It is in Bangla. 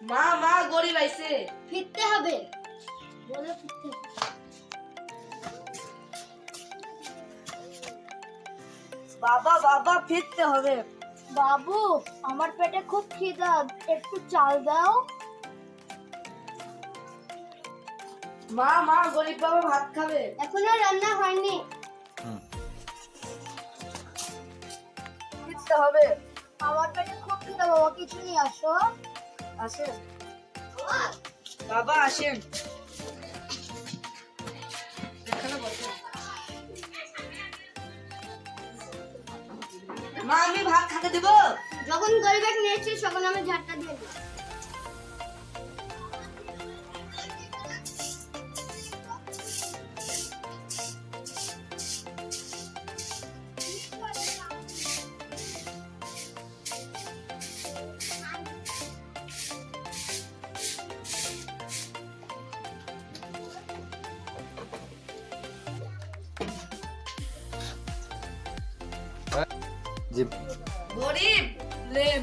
মা মা গরিব আইছে। ফিরতে হবে। বলে ফিরতে বাবা বাবা ফিরতে হবে। বাবু আমার পেটে খুব খিদা। একটু চাল দাও। মা মা গরিব বাবা ভাত খাবে। এখনও রান্না হয়নি। ফিরতে হবে। আমার পেটে খুব খিদা বাবা কিছু নিয়ে আসো। আসেন। বাবা, আসেন। মা, আমি ভাত খাতে দেবো? যখন গরিবের নিয়েছি তখন আমি ঝাড়টা দিয়ে গরিব লেম।